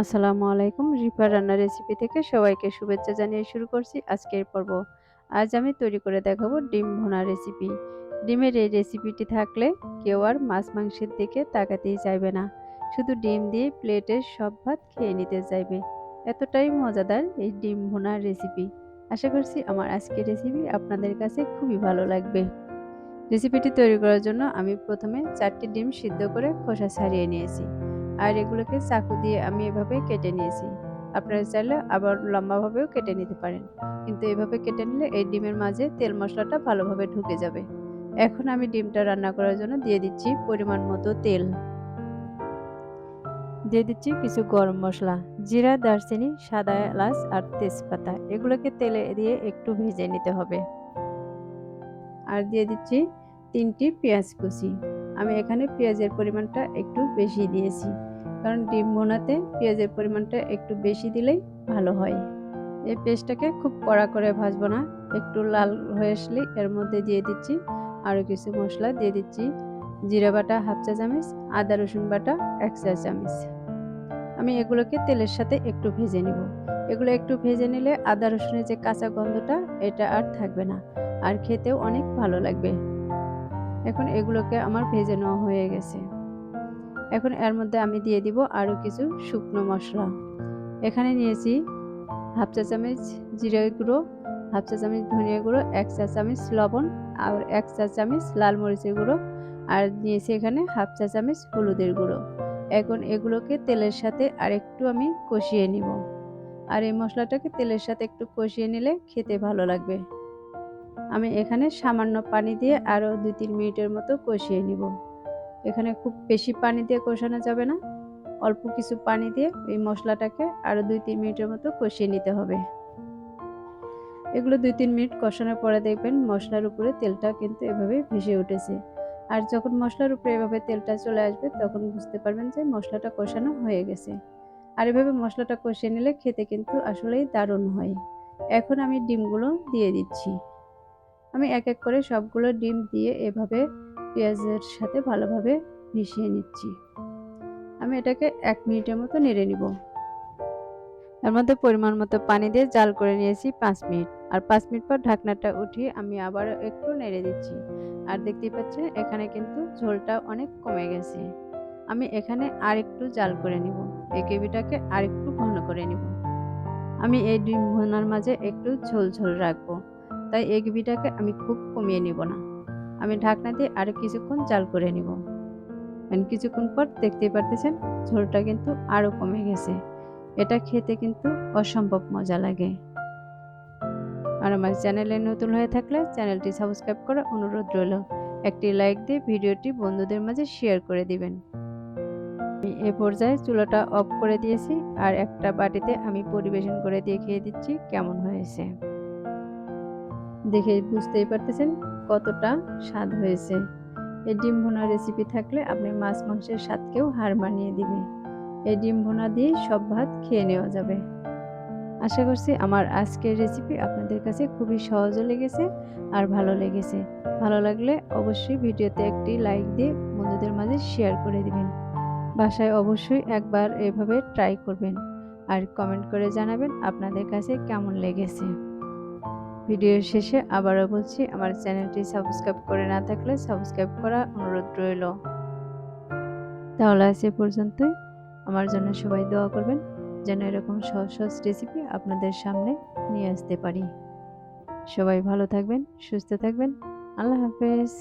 আসসালামু আলাইকুম। রিফার রান্নার রেসিপি থেকে সবাইকে শুভেচ্ছা জানিয়ে শুরু করছি আজকের পর্ব। আজ আমি তৈরি করে দেখাবো ডিম ভোনা রেসিপি ডিমের এই রেসিপিটি থাকলে কেউ আর মাছ মাংসের দিকে তাকাতেই চাইবে না। শুধু ডিম দিয়ে প্লেটের সব ভাত খেয়ে নিতে চাইবে। এতটাই মজাদার এই ডিম ভোনার রেসিপি আশা করছি আমার আজকের রেসিপি আপনাদের কাছে খুবই ভালো লাগবে। রেসিপিটি তৈরি করার জন্য আমি প্রথমে চারটি ডিম সিদ্ধ করে খোসা ছাড়িয়ে নিয়েছি। আর এগুলোকে চাকু দিয়ে আমি এভাবে কেটে নিয়েছি। আপনারা চাইলে আবার লম্বাভাবেও কেটে নিতে পারেন। কিন্তু এভাবে কেটে নিলে এই ডিমের মাঝে তেল মশলাটা ভালোভাবে ঢুকে যাবে। এখন আমি ডিমটা রান্না করার জন্য দিয়ে দিচ্ছি পরিমাণ মতো তেল। দিয়ে দিচ্ছি কিছু গরম মশলা, জিরা, দারচিনি, সাদা এলাচ আর তেজপাতা। এগুলোকে তেলে দিয়ে একটু ভেজে নিতে হবে। আর দিয়ে দিচ্ছি তিনটি পেঁয়াজ কুচি। আমি এখানে পেঁয়াজের পরিমাণটা একটু বেশি দিয়েছি। কারণ ডিম বোনাতে পেঁয়াজের পরিমাণটা একটু বেশি দিলেই ভালো হয়। এই পেস্টটাকে খুব কড়া করে ভাজবো না, একটু লাল হয়ে আসলে এর মধ্যে দিয়ে দিচ্ছি আরও কিছু মশলা, দিয়ে দিচ্ছি জিরা বাটা হাফ চা চামচ, আদা রসুন বাটা এক চা চামচ। আমি এগুলোকে তেলের সাথে একটু ভেজে নিব। এগুলো একটু ভেজে নিলে আদা রসুনের যে কাঁচা গন্ধটা, এটা আর থাকবে না, আর খেতেও অনেক ভালো লাগবে। এখন এগুলোকে আমার ভেজে নেওয়া হয়ে গেছে। এখন এর মধ্যে আমি দিয়ে দিব আরও কিছু শুকনো মশলা। এখানে নিয়েছি হাফ চা চামচ জিরে গুঁড়ো, হাফ চা চামচ ধনিয়া গুঁড়ো, এক চা চামচ লবণ আর এক চা চামচ লাল মরিচের গুঁড়ো। আর নিয়েছি এখানে হাফ চা চামচ হলুদের গুঁড়ো। এখন এগুলোকে তেলের সাথে আরেকটু আমি কষিয়ে নিব। আর এই মশলাটাকে তেলের সাথে একটু কষিয়ে নিলে খেতে ভালো লাগবে। আমি এখানে সামান্য পানি দিয়ে আরও দুই তিন মিনিটের মতো কষিয়ে নিব। এখানে খুব বেশি পানি দিয়ে কষানো যাবে না। অল্প কিছু পানি দিয়ে এই মশলাটাকে আরও দুই তিন মিনিটের মতো কষিয়ে নিতে হবে। এগুলো দুই তিন মিনিট কষানোর পরে দেখবেন মশলার উপরে তেলটা কিন্তু এভাবে ভেসে উঠেছে। আর যখন মশলার উপরে এভাবে তেলটা চলে আসবে তখন বুঝতে পারবেন যে মশলাটা কষানো হয়ে গেছে। আর এভাবে মশলাটা কষিয়ে নিলে খেতে কিন্তু আসলেই দারুণ হয়। এখন আমি ডিমগুলো দিয়ে দিচ্ছি। আমি এক এক করে সবগুলো ডিম দিয়ে এভাবে পেঁয়াজের সাথে ভালোভাবে মিশিয়ে নিচ্ছি। আমি এটাকে এক মিনিটের মতো নেড়ে নিব। এর মধ্যে পরিমাণ মতো পানি দিয়ে জাল করে নিয়েছি পাঁচ মিনিট। আর পাঁচ মিনিট পর ঢাকনাটা উঠিয়ে আমি আবার একটু নেড়ে দিচ্ছি। আর দেখতেই পাচ্ছেন, এখানে কিন্তু ঝোলটা অনেক কমে গেছে। আমি এখানে আর একটু জাল করে নিব। এই গ্রেভিটাকে আর একটু ঘন করে নিব। আমি এই ডিম ভোনার মাঝে একটু ঝোল ঝোল রাখব। তাই এই গ্রেভিটাকে আমি খুব কমিয়ে নিব না। আমি ঢাকনা দিয়ে আরও কিছুক্ষণ জাল করে নিব। কিছুক্ষণ পর দেখতেই পারতেছেন ঝোলটা কিন্তু আরও কমে গেছে। এটা খেতে কিন্তু অসম্ভব মজা লাগে। আর আমার চ্যানেলে নতুন হয়ে থাকলে চ্যানেলটি সাবস্ক্রাইব করার অনুরোধ রইল। একটি লাইক দিয়ে ভিডিওটি বন্ধুদের মাঝে শেয়ার করে দিবেন। আমি এ পর্যায়ে চুলাটা অফ করে দিয়েছি আর একটা বাটিতে আমি পরিবেশন করে দিয়ে খেয়ে দিচ্ছি কেমন হয়েছে। দেখে বুঝতেই পারতেছেন কতটা স্বাদ হয়েছে। এই ডিম ভোনা রেসিপি থাকলে আপনি মাছ মাংসের স্বাদকেও হার মানিয়ে দিবে। এই ডিম ভোনা দিয়ে সব ভাত খেয়ে নেওয়া যাবে। আশা করছি আমার আজকের রেসিপি আপনাদের কাছে খুবই সহজও লেগেছে আর ভালো লেগেছে। ভালো লাগলে অবশ্যই ভিডিওতে একটি লাইক দিয়ে বন্ধুদের মাঝে শেয়ার করে দিবেন। বাসায় অবশ্যই একবার এভাবে ট্রাই করবেন। আর কমেন্ট করে জানাবেন আপনাদের কাছে কেমন লেগেছে। ভিডিওর শেষে আবারও বলছি, আমার চ্যানেলটি সাবস্ক্রাইব করে না থাকলে সাবস্ক্রাইব করা অনুরোধ রইল। তাহলে আজ এ পর্যন্তই। আমার জন্য সবাই দোয়া করবেন, যেন এরকম সহজ সহজ রেসিপি আপনাদের সামনে নিয়ে আসতে পারি। সবাই ভালো থাকবেন, সুস্থ থাকবেন। আল্লাহ হাফেজ।